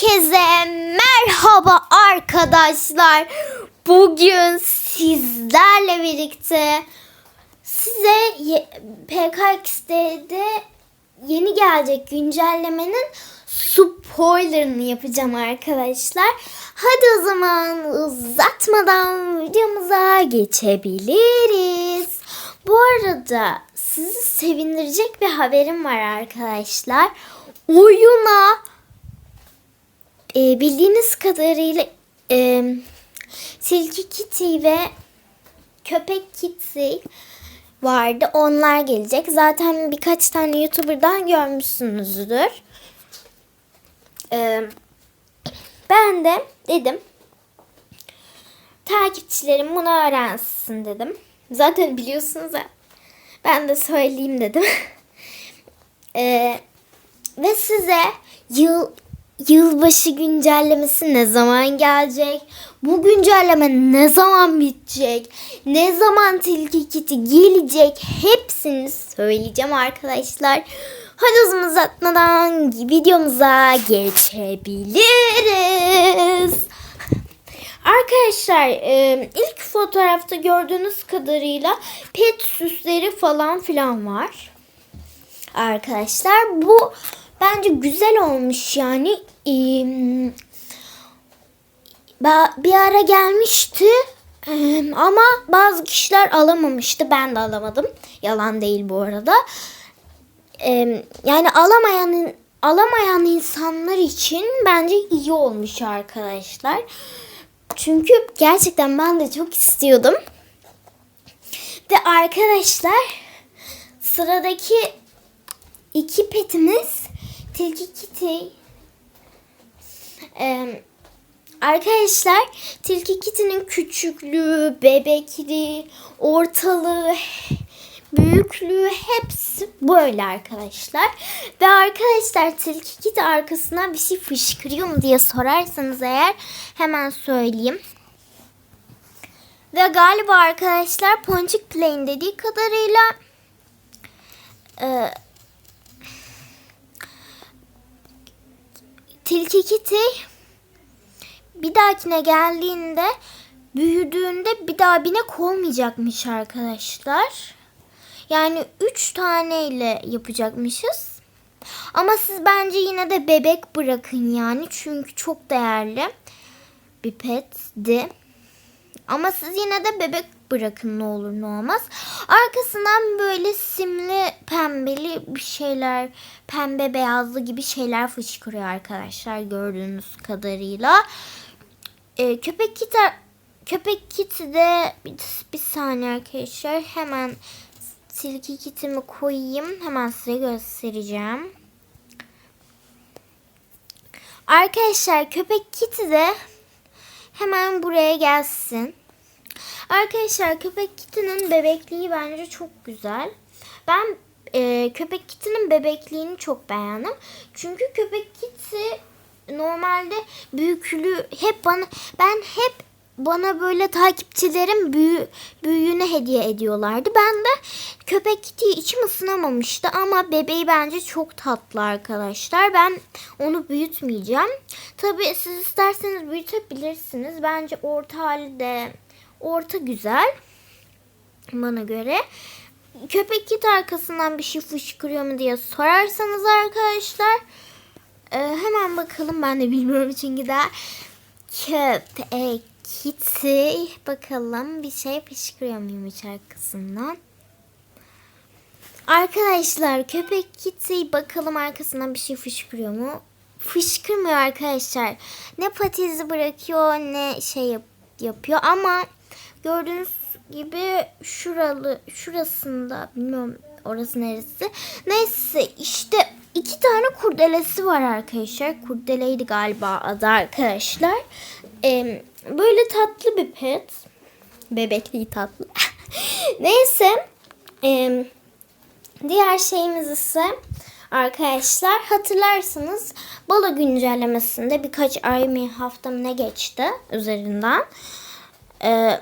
Herkese merhaba arkadaşlar. Bugün sizlerle birlikte size PKX'de yeni gelecek güncellemenin spoilerını yapacağım arkadaşlar. Hadi o zaman uzatmadan videomuza geçebiliriz. Bu arada sizi sevindirecek bir haberim var arkadaşlar. Oyuna e, bildiğiniz kadarıyla e, Silky Kitty ve Köpek Kitty vardı. Onlar gelecek. Zaten birkaç tane YouTuber'dan görmüşsünüzdür. E, ben de dedim takipçilerim bunu öğrensin dedim. Zaten biliyorsunuz ya. Ben de söyleyeyim dedim. E, ve size yıl yılbaşı güncellemesi ne zaman gelecek? Bu güncelleme ne zaman bitecek? Ne zaman Tilki Kitty gelecek? Hepsini söyleyeceğim arkadaşlar. Hadi uzun uzatmadan videomuza geçebiliriz. Arkadaşlar ilk fotoğrafta gördüğünüz kadarıyla pet süsleri falan filan var. Arkadaşlar bu bence güzel olmuş yani. Bir ara gelmişti ama bazı kişiler alamamıştı. Ben de alamadım. Yalan değil bu arada. Yani alamayan alamayan insanlar için bence iyi olmuş arkadaşlar. Çünkü gerçekten ben de çok istiyordum. Ve arkadaşlar sıradaki iki petimiz Tilki Kitty. Arkadaşlar Tilki Kitty'nin küçüklüğü, bebekliği, ortalığı, büyüklüğü hepsi böyle arkadaşlar. Ve arkadaşlar Tilki Kitty arkasından bir şey fışkırıyor mu diye sorarsanız eğer hemen söyleyeyim. Ve galiba arkadaşlar Ponçik Play'in dediği kadarıyla e, Tilki Kitty bir dahakine geldiğinde büyüdüğünde bir daha binek olmayacakmış arkadaşlar. Yani 3 taneyle yapacakmışız. Ama siz bence yine de bebek bırakın yani. Çünkü çok değerli bir petti. Ama siz yine de bebek bırakın ne olur ne olmaz. Arkasından böyle simli pembeli bir şeyler, pembe beyazlı gibi şeyler fışkırıyor arkadaşlar gördüğünüz kadarıyla. Ee, köpek kiti köpek kiti de bir, bir saniye arkadaşlar hemen silki kitimi koyayım hemen size göstereceğim. Arkadaşlar köpek kiti de hemen buraya gelsin. Arkadaşlar köpek kitinin bebekliği bence çok güzel. Ben e, köpek kitinin bebekliğini çok beğendim. Çünkü köpek kiti normalde büyüklüğü hep bana ben hep bana böyle takipçilerim büyü, büyüğünü hediye ediyorlardı. Ben de köpek kitiyi içim ısınamamıştı ama bebeği bence çok tatlı arkadaşlar. Ben onu büyütmeyeceğim. Tabii siz isterseniz büyütebilirsiniz. Bence orta hali de orta güzel bana göre. Köpek kit arkasından bir şey fışkırıyor mu diye sorarsanız arkadaşlar e, hemen bakalım ben de bilmiyorum çünkü daha köpek kiti bakalım bir şey fışkırıyor muymuş arkasından. Arkadaşlar köpek kiti bakalım arkasından bir şey fışkırıyor mu? Fışkırmıyor arkadaşlar. Ne patizi bırakıyor ne şey yap- yapıyor ama gördüğünüz gibi şuralı şurasında bilmiyorum orası neresi. Neyse işte iki tane kurdelesi var arkadaşlar. Kurdeleydi galiba adı arkadaşlar. Ee, böyle tatlı bir pet. Bebekliği tatlı. Neyse. Ee, diğer şeyimiz ise arkadaşlar hatırlarsınız Balo güncellemesinde birkaç ay mı hafta mı ne geçti üzerinden. Ee,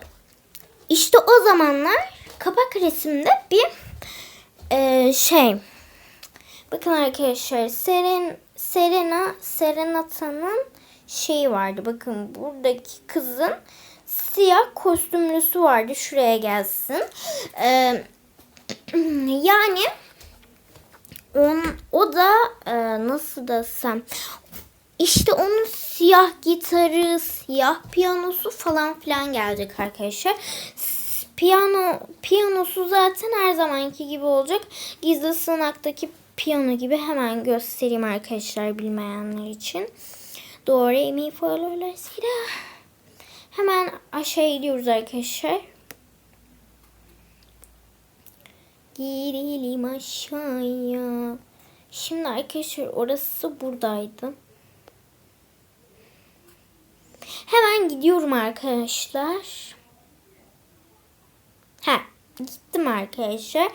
işte o zamanlar kapak resimde bir e, şey. Bakın arkadaşlar serin Serena, Serenata'nın şeyi vardı. Bakın buradaki kızın siyah kostümlüsü vardı. Şuraya gelsin. Ee, yani on, o da e, nasıl desem işte onun siyah gitarı, siyah piyanosu falan filan gelecek arkadaşlar. Piyano piyanosu zaten her zamanki gibi olacak. Gizli sığınaktaki piyano gibi hemen göstereyim arkadaşlar bilmeyenler için. Do, re, mi, fa, la, la, si, la. Hemen aşağı gidiyoruz arkadaşlar. Girelim aşağıya. Şimdi arkadaşlar orası buradaydı. Hemen gidiyorum arkadaşlar. Ha, gittim arkadaşlar.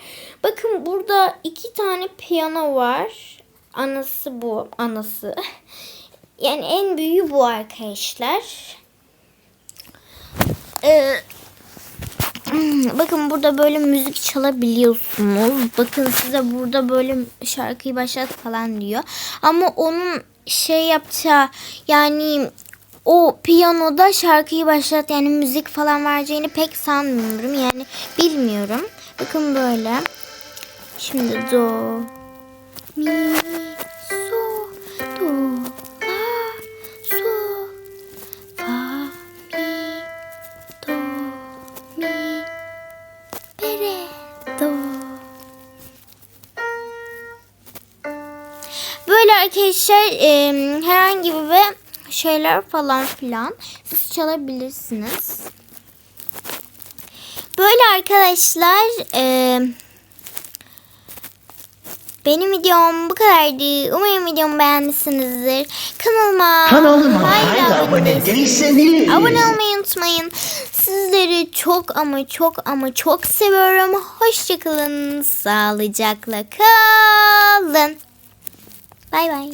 Bakın burada iki tane piyano var. Anası bu, anası. Yani en büyüğü bu arkadaşlar. Ee, bakın burada böyle müzik çalabiliyorsunuz. Bakın size burada böyle şarkıyı başlat falan diyor. Ama onun şey yapacağı yani o piyanoda şarkıyı başlat yani müzik falan vereceğini pek sanmıyorum. Yani bilmiyorum. Bakın böyle. Şimdi do mi so do la so fa mi do mi be re do Böyle arkadaşlar e, herhangi bir şeyler falan filan siz çalabilirsiniz. Böyle arkadaşlar e, benim videom bu kadardı. Umarım videomu beğenmişsinizdir. Kanalıma, Kanalıma hala abone değilseniz Abone olmayı unutmayın. Sizleri çok ama çok ama çok seviyorum. Hoşçakalın. Sağlıcakla kalın. Bay bay.